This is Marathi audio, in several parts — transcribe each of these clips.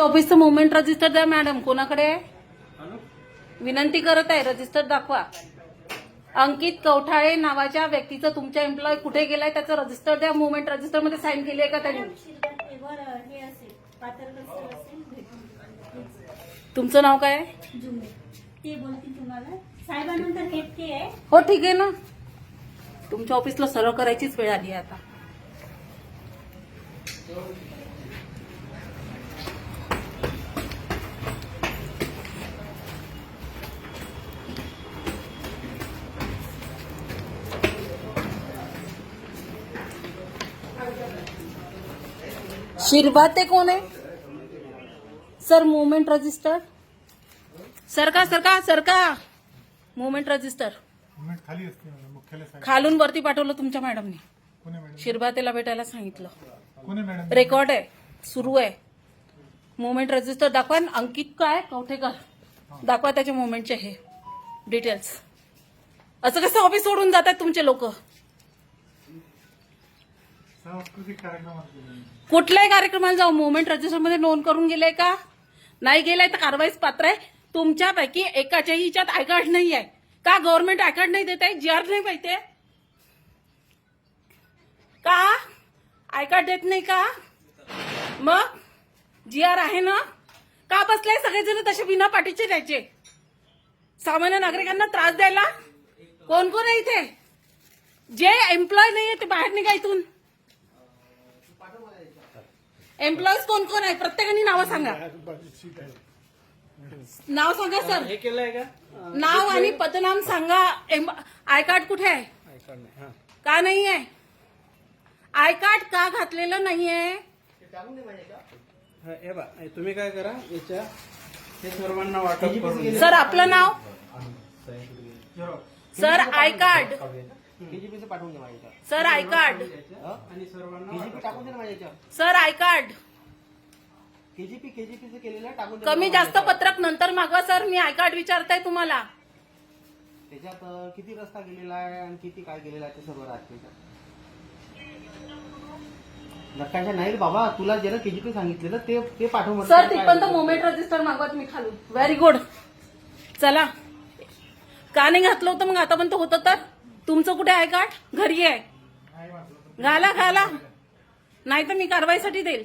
ऑफिसचं मुवमेंट रजिस्टर द्या मॅडम कोणाकडे? विनंती करत आहे रजिस्टर दाखवा. अंकित कवठाळे नावाच्या व्यक्तीचं तुमच्या एम्प्लॉय कुठे गेलाय त्याचं रजिस्टर द्या. मुवमेंट रजिस्टरमध्ये साईन केली आहे का त्यांनी? तुमचं नाव काय? हो ठीक आहे ना. तुमच्या ऑफिसला सर्व करायचीच वेळ आली आहे आता. शिरभाते कोण आहे? सर मुवमेंट रजिस्टर सरका सरका सरका. मुवमेंट रजिस्टर मुवमेंट खाली असते मुख्यालय साहेब. खालून वरती पाठवलं तुमच्या मॅडमने कोणी मॅडम शिरभातेला भेटायला सांगितलं. कोणी मॅडम रेकॉर्ड आहे सुरू आहे. मुवमेंट रजिस्टर दाखवा अंकित काय? कवठेकर दाखवा त्याच्या मुवमेंटचे हे डिटेल्स असं कसं ऑफिस सोडून जात आहेत तुमचे लोक? सांस्कृतिक कार्यक्रमात कुठल्याही कार्यक्रमाला जाऊ. मुवमेंट रजिस्टरमध्ये नोंद करून गेले का? नाही गेलाय तर कारवाईच पात्र आहे. तुमच्यापैकी एकाच्याही हिच्यात आय कार्ड नाही आहे. का गव्हर्नमेंट आय कार्ड नाही देत आहे? जी आर नाही पाहिजे का? आय कार्ड देत नाही का? मग जी आर आहे ना? का बसले सगळेजण तसे बिना पाठीचे द्यायचे सामान्य नागरिकांना त्रास द्यायला? कोण कोण आहे इथे? जे एम्प्लॉय नाही आहे ते बाहेर निघा इथून. एम्प्लॉईज कोण कोण आहे प्रत्येकाने नावं सांगा. नाव सांगा सर हे केलंय का? नाव आणि पदनाम सांगा. आय कार्ड कुठे आहे? नाही हा. का नाही आहे आय कार्ड का घातलेलं नाहीये? हा, हे बा हे तुम्ही काय करा याच्या हे सर्वांना वाटप करून. सर आपलं नाव? सर आय कार्ड केजीपीचं पाठवून दे माझ्या याच्यावर. सर आय कार्ड आणि सर्वांना केजीपी वाटप टाकून दे ना माझ्या याच्यावर. सर आय कार्ड केजीपी केजीपीचं केलेलं टाकून दे कमी ना जास्त पत्रक नंतर मागवा सर मी आय कार्ड विचारताय तुम्हाला. त्याच्यात अं, किती रस्ता गेलेला आहे आणि किती काय गेलेला आहे ते सर्व राहते त्याच्यात. नकाशा नाही रे बाबा तुला जे केजीपी सांगितलेलं ते ते पाठव म्हटलं. सर काय तिथपर्यंत होतं? मोमेंट रजिस्टर मागवा तुम्ही खालून व्हेरी गुड चला का नाही घातलं होतं मग आतापर्यंत होतं तर तुमचं कुठे आहे का घरी आहे. घाला घाला. नाही तर मी कारवाईसाठी देईल.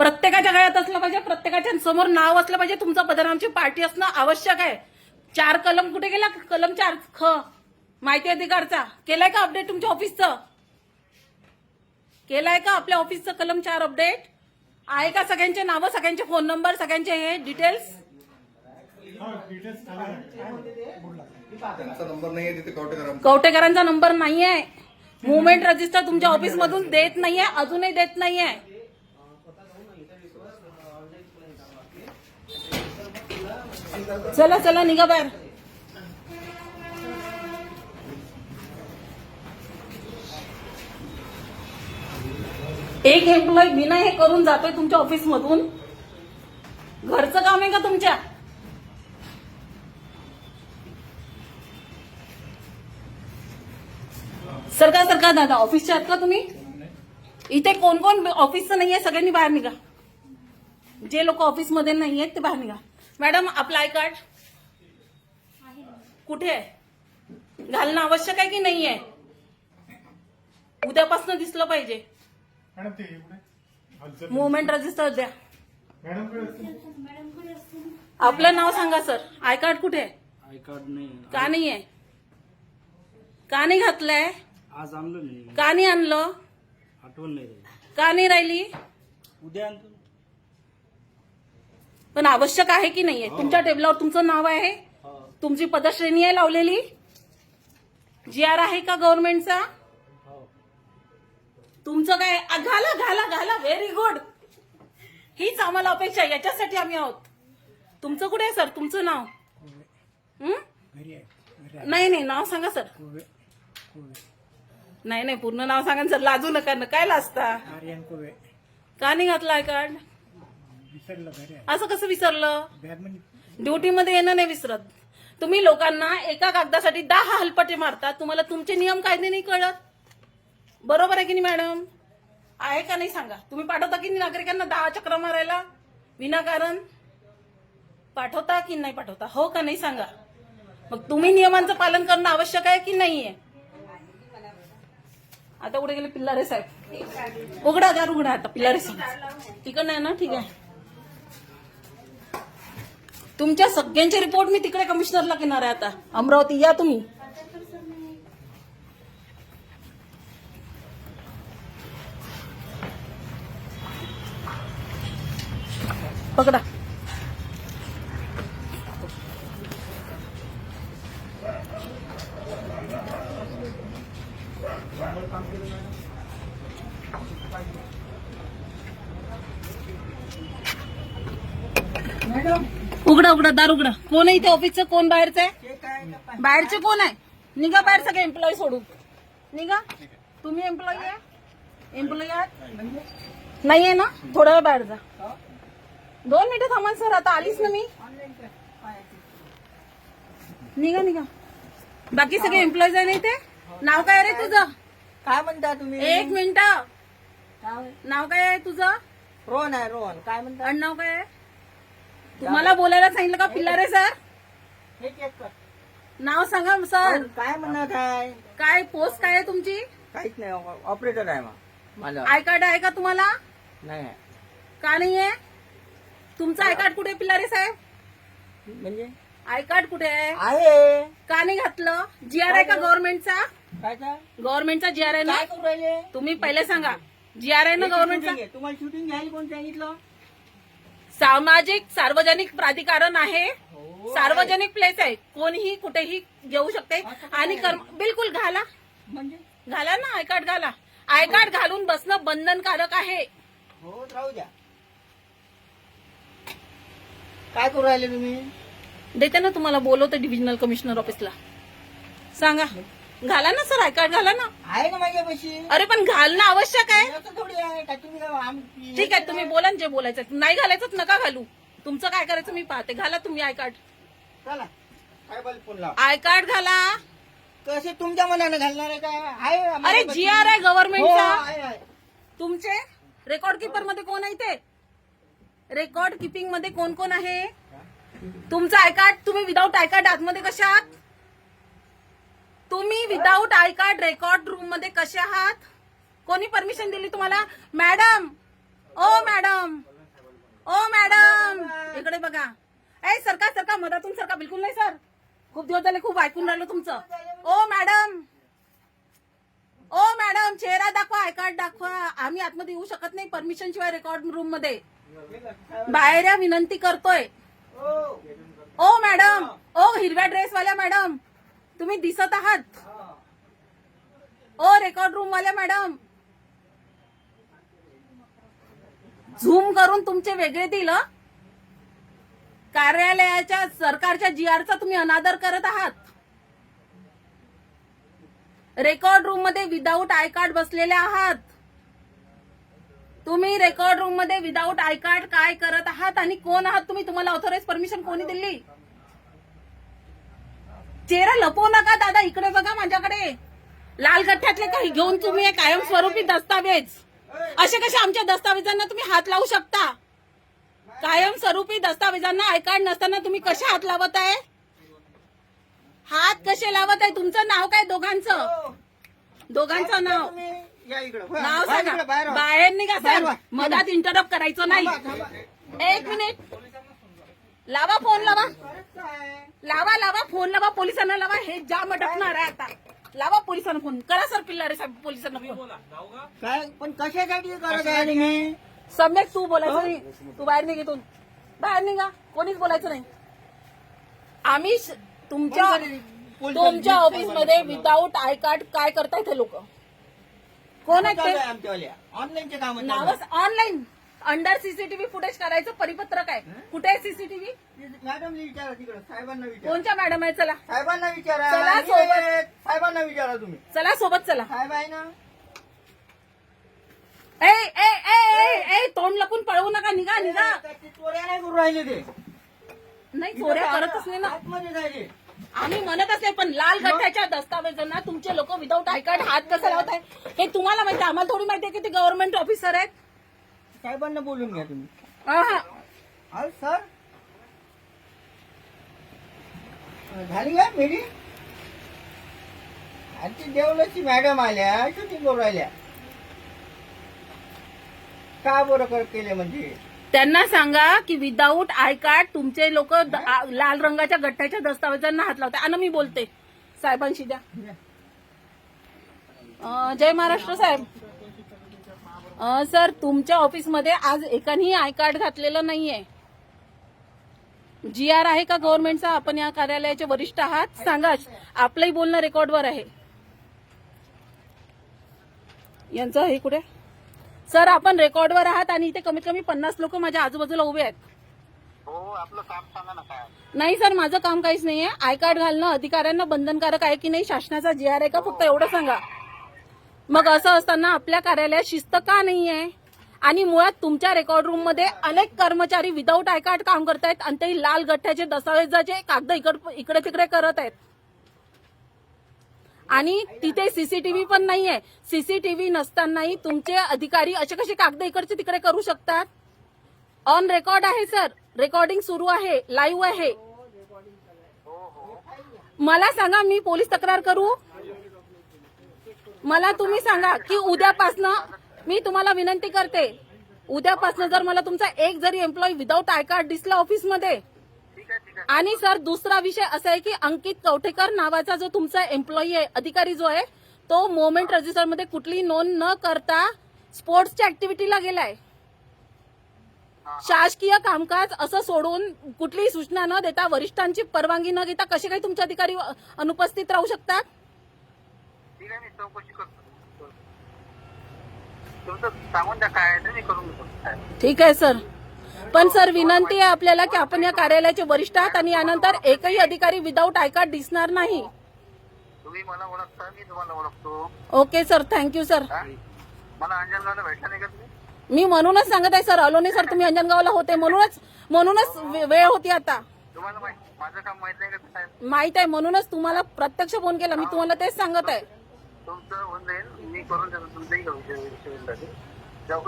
प्रत्येकाच्या गळ्यात असलं पाहिजे प्रत्येकाच्या समोर नाव असलं पाहिजे तुमचं बदनामची पार्टी असणं आवश्यक आहे. चार कलम कुठे गेला? कलम चार ख. माहिती अधिकारचा. केलाय का अपडेट तुमच्या ऑफिसचं केलाय का आपल्या ऑफिसचं कलम चार अपडेट आहे का सगळ्यांचे नावं सगळ्यांचे फोन नंबर सगळ्यांचे हे डिटेल्स कवटेकरांचा नंबर नाहीये. मुवमेंट रजिस्टर तुमच्या ऑफिस मधून देत नाहीये अजूनही देत नाहीये. चला चला निघा बाहेर. एक एम्प्लॉय बिना हे करून जातोय तुमच्या ऑफिस मधून. घरचं काम आहे का तुमच्या? सरका सरका दादा ऑफिसच्या आहात का तुम्ही? इथे कोण कोण ऑफिसचं नाहीये सगळ्यांनी बाहेर निघा. जे लोक ऑफिसमध्ये नाही आहेत ते बाहेर निघा. मॅडम आपलं आय कार्ड कुठे आहे? घालणं आवश्यक आहे की नाही आहे उद्यापासून दिसलं पाहिजे. मुवमेंट रजिस्टर द्या. आपलं नाव सांगा सर. आय कार्ड कुठे आहे? आय कार्ड नाही. का नाही आहे का नाही घातलंय? आज आणलं नाही. का नाही आणलं? आठवण नाही राहिली. का नाही राहिली? उद्या आणतो पण आवश्यक आहे की नाहीये? तुमच्या टेबलावर तुमचं नाव आहे? हो. तुमची पदश्रेणी आहे लावलेली? जी आर आहे का गव्हर्नमेंटचा? हो. तुमचं काय? आ, घाला घाला घाला. व्हेरी गुड हीच आम्हाला अपेक्षा आहे. याच्यासाठी आम्ही आहोत. तुमचं कुठे आहे सर? तुमचं नाव? हं? नाही नाही. नाव सांगा सर. नाही नाही पूर्ण नाव सांगा ना सर लाजू नका ना काय लाजता? आर्यन कोवे का नाही घातलं आय कार्ड विसरलं घरी आहे. असं कसं विसरलं? बॅगमध्ये ड्युटीमध्ये येणं नाही विसरत. तुम्ही लोकांना एका कागदासाठी दहा हलपटे मारतात तुम्हाला तुमचे नियम कायदे नाही कळत? बरोबर आहे की नाही मॅडम? आहे का नाही सांगा. तुम्ही पाठवता की नाही नागरिकांना दहा चक्र मारायला? विनाकारण? पाठवता की नाही पाठवता? हो का नाही सांगा. मग तुम्ही नियमांचं पालन करणं आवश्यक आहे की नाहीये? आता कुठे गेले? पिल्लारे साहेब. उघडा दार उघडा आता पिल्लारे साहेब. तिकडं नाही ना? ठीक आहे. तुमच्या सगळ्यांचे रिपोर्ट मी तिकडे कमिशनरला घेणार आहे आता. अमरावती या तुम्ही. पकडा. उघडा उघडा दार उघडा. कोण आहे इथे ऑफिसचं कोण बाहेरचं आहे? बाहेरचे कोण आहे? निघा बाहेर सगळे एम्प्लॉई सोडून. निघा. तुम्ही एम्प्लॉई आहे? एम्प्लॉई आहात? नाही आहे ना? थोडा वेळ बाहेर जा. दोन मिनिटं थांबा सर आता आलीच ना मी. निघा निघा. बाकी सगळे एम्प्लॉईज आहे ना इथे? नाव काय रे तुझं? काय म्हणता तुम्ही? एक मिनिट. नाव काय आहे तुझं? रोहन आहे रोहन. काय म्हणता? आडनाव काय आहे? तुम्हाला बोलायला सांगितलं का पिल्लारे सर? हे चेक कर. नाव सांगा सर. काय म्हणत आहे? काय पोस्ट काय आहे तुमची? काहीच नाही ऑपरेटर आहे मग माझा आय कार्ड आहे का तुम्हाला? नाही आहे. का नाहीये? तुमचं आय कार्ड कुठे आहे, पिल्लारे साहेब? म्हणजे? आय कार्ड कुठे आहे? आहे. का नाही घातलं? जी आर आहे का गव्हर्नमेंटचा काय काय गव्हर्नमेंटचा जी आर आहे ना? काय करू राहिले? तुम्ही पहिले सांगा. जी आर आहे ना गव्हर्नमेंटचा आहे. तुम्हाला शूटिंग घ्यायला कोण सांगितलं? सामाजिक सार्वजनिक प्राधिकरण आहे. सार्वजनिक प्लेस आहे. कोणीही कुठेही घेऊ शकते. आणि कर्म बिलकुल घाला. म्हणजे? घाला ना आय कार्ड घाला. आय कार्ड घालून बसणं बंधनकारक आहे. हो काय करू राहिले तुम्ही? देते ना तुम्हाला बोलवते डिव्हिजनल कमिशनर ऑफिसला सांगा. घाला ना सर आय कार्ड घाला ना. आहे ना माझ्यापाशी. अरे पण घालणं आवश्यक आहे. असं थोडी आहे का तुम्ही काय आम- ठीक आहे तुम्ही बोला ना जे बोलायचं नाही घालायचं नका घालू. तुमचं काय करायचं मी पाहते. घाला तुम्ही आय कार्ड चला. साहेबाला फोन लाव. आय कार्ड घाला. कसे तुमच्या मनाने घालणार आहे काय? आहे अरे. जी आर आहे हो, गव्हर्नमेंटचा आहे, आहे. तुमचे रेकॉर्ड किपरमध्ये कोण आहे ते? रेकॉर्ड किपिंगमध्ये कोण कोण आहे? तुमचं आय कार्ड तुम्ही विदाऊट आय कार्ड आतमध्ये कशा आहात तुम्ही विदाऊट आय कार्ड रेकॉर्ड रूममध्ये कसे आहात? कोणी परमिशन दिली तुम्हाला? मॅडम! ओ मॅडम! ओ मॅडम! इकडे बघा. ए सरका सरका मधातून सरका बिलकुल नाही सर. खूप दिवस झाले खूप ऐकून राहिलो तुमचं. ओ मॅडम! ओ मॅडम चेहरा दाखवा आय कार्ड दाखवा. आम्ही आतमध्ये येऊ शकत नाही परमिशन शिवाय रेकॉर्ड रूममध्ये. बाहेर या विनंती करतोय. ओ मॅडम! ओ हिरव्या ड्रेस वाल्या मॅडम! तुम्ही दिसत आहात. ओ रेकॉर्ड रूम वाल्या मॅडम झूम करून तुमचे वेगळे दिल कार्यालयाच्या सरकारच्या जी आरचा तुम्ही अनादर करत आहात. रेकॉर्ड रूममध्ये विदाऊट आय कार्ड बसलेले आहात. तुम्ही रेकॉर्ड रूममध्ये विदाऊट आय कार्ड काय करत आहात आणि कोण आहात? तुम्ही तुम्हाला ऑथोराइज परमिशन कोणी दिली? चेहरा लपवू नका दादा इकडे बघा माझ्याकडे. लाल गठ्ठ्यातले काही घेऊन तुम्ही हे कायमस्वरूपी दस्तावेज. असे कसे आमच्या दस्तावेजांना तुम्ही हात लावू शकता? कायमस्वरूपी दस्तावेजांना आय कार्ड नसताना तुम्ही कसे हात लावत आहे? हात कसे लावत आहे? तुमचं नाव काय दोघांचं? दोघांचं नाव. इकडं नाव बाहेर सांगा. इकडं, बाहेर निघा सर. मधात इंटरप्ट करायचं नाही. एक मिनिट लावा फोन लावा? लावा लावा फोन लावा पोलिसांना लावा हे जाम अटकणार आहे आता. लावा पोलिसांना फोन. करा सर पिल्लारे साहेब पोलिसांना फोन. काय पण कशासाठी करत आहे? सम्यक तू बोलायचं नाही. तू बाहेर निघ इथून. बाहेर निघा. कोणीच बोलायचं नाही. आम्ही श- तुमच्या तुमच्या ऑफिसमध्ये विदाऊट आय कार्ड काय करतायत हे लोक? कोण ते? आहे आमच्यावाल्या. ऑनलाईनचे काम नावच ऑनलाईन अंडर सीसीटीव्ही फुटेज करायचं परिपत्रक आहे. कुठे आहे सीसीटीव्ही? मॅडमने विचारा तिकडं साहेबांना विचारा. कोणत्या मॅडम आहे? चला. साहेबांना विचारा. चला, सोबत. साहेबांना विचारा तुम्ही. चला सोबत चला. साहेब आहे ना? ए ए ए ए ए तोंड लपून पळवू नका. निघा निघा. ते चोऱ्या नाही करू राहिले ते. नाही चोऱ्या करतच नाही ना. आतमध्ये आम्ही म्हणतच नाही पण लाल गठ्ठ्याच्या दस्तावेजांना तुमचे लोक विदाऊट आय कार्ड हात कसं लावत आहे हे तुम्हाला माहिती आहे. आम्हाला थोडी माहिती आहे की ते गव्हर्नमेंट ऑफिसर आहेत. साहेबांना बोलून घ्या तुम्ही. अहो सर. झाली का मीटिंग आणि देवलाची मॅडम आल्या शूटिंग करून राहिल्या का बरं कर- केले म्हणजे? त्यांना सांगा की विदाऊट आय कार्ड तुमचे लोक लाल रंगाच्या गठ्ठ्याच्या दस्तावेजांना हात लावतात आणि मी बोलते. साहेबांशी द्या. अं, जय महाराष्ट्र साहेब. सर तुमच्या ऑफिसमध्ये आज एकानेही आय कार्ड घातलेलं नाहीये. जी आर आहे का गव्हर्नमेंटचा? आपण या कार्यालयाचे वरिष्ठ आहात. सांगा आपलंही बोलणं रेकॉर्डवर आहे. यांचं हे कुठे? सर आपण रेकॉर्डवर आहात आणि इथे कमीत कमी पन्नास लोक माझ्या आजूबाजूला उभे आहेत. हो आपलं काम सांगा ना काय? नाही सर माझं काम काहीच नाहीये. आय कार्ड घालणं अधिकाऱ्यांना बंधनकारक आहे की नाही? शासनाचा जी आर आहे का? फक्त एवढं सांगा. मग असं असताना आपल्या कार्यालयात शिस्त का नाहीये? आणि मुळात तुमच्या रेकॉर्ड रूममध्ये अनेक कर्मचारी विदाऊट आय कार्ड काम करतायत आणि ते लाल गठ्ठ्याचे दस्तावेजाचे कागद इकड- इकडे तिकडे करत आहेत. आणि तिथे सीसीटीव्ही पण नाहीये. सीसीटीव्ही नसतानाही तुमचे अधिकारी असे कसे कागद इकडचे तिकडे करू शकतात? ऑन रेकॉर्ड आहे सर रेकॉर्डिंग सुरू आहे लाईव्ह आहे. मला सांगा मी पोलीस तक्रार करू? मला तुम्ही सांगा की उद्यापासनं मी तुम्हाला विनंती करते उद्यापासनं जर मला तुमचा एक जरी एम्प्लॉई विदाऊट आय कार्ड दिसला ऑफिसमध्ये आणि सर दुसरा विषय असा आहे की अंकित कवठेकर नावाचा जो तुमचा एम्प्लॉई आहे अधिकारी जो आहे तो मोमेंट रजिस्टरमध्ये कुठलीही नोंद न करता स्पोर्ट्सच्या ऍक्टिव्हिटीला गेलाय. शासकीय कामकाज असं सोडून कुठलीही सूचना न देता वरिष्ठांची परवानगी न घेता कसे काही तुमचे अधिकारी अनुपस्थित राहू शकतात? आहे मी चौकशी करतो. तुमचं सांगून द्या काय आहे ते मी करून घेतो काय ठीक आहे सर. पण सर विनंती आहे आपल्याला की आपण या कार्यालयाचे वरिष्ठ आहात आणि यानंतर एकही अधिकारी विदाऊट आय कार्ड दिसणार नाही. तुम्ही मला ओळखता मी तुम्हाला ओळखतो. Okay sir. Thank you sir. हा? मला अंजनगावला भेटला नाही का तुम्ही? मी म्हणूनच सांगत आहे सर. आलो नाही सर तुम्ही अंजनगावला होते म्हणूनच म्हणूनच वे- वेळ होती आता. तुम्हाला माहीत माझं काम माहीत नाही का साहेब माहीत आहे म्हणूनच तुम्हाला प्रत्यक्ष फोन केला. मी तुम्हाला तेच सांगत आहे. तुमचं होऊन जाईल मी करून देतो तुमचाही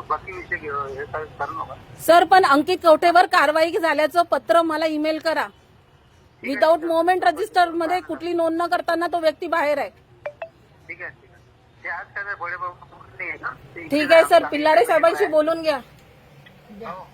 बाकी विषय हे करू नका सर पण अंकित कवठेवर कारवाई झाल्याचं पत्र मला ईमेल करा. विदाऊट मोमेंट रजिस्टरमध्ये कुठली नोंद न करताना तो व्यक्ती बाहेर आहे. ठीक आहे ठीक आहे. ते आज काय बळे बाबू नाही आहे का ते ठीक आहे सर पिल्लारे साहेबांशी बोलून घ्या. हो.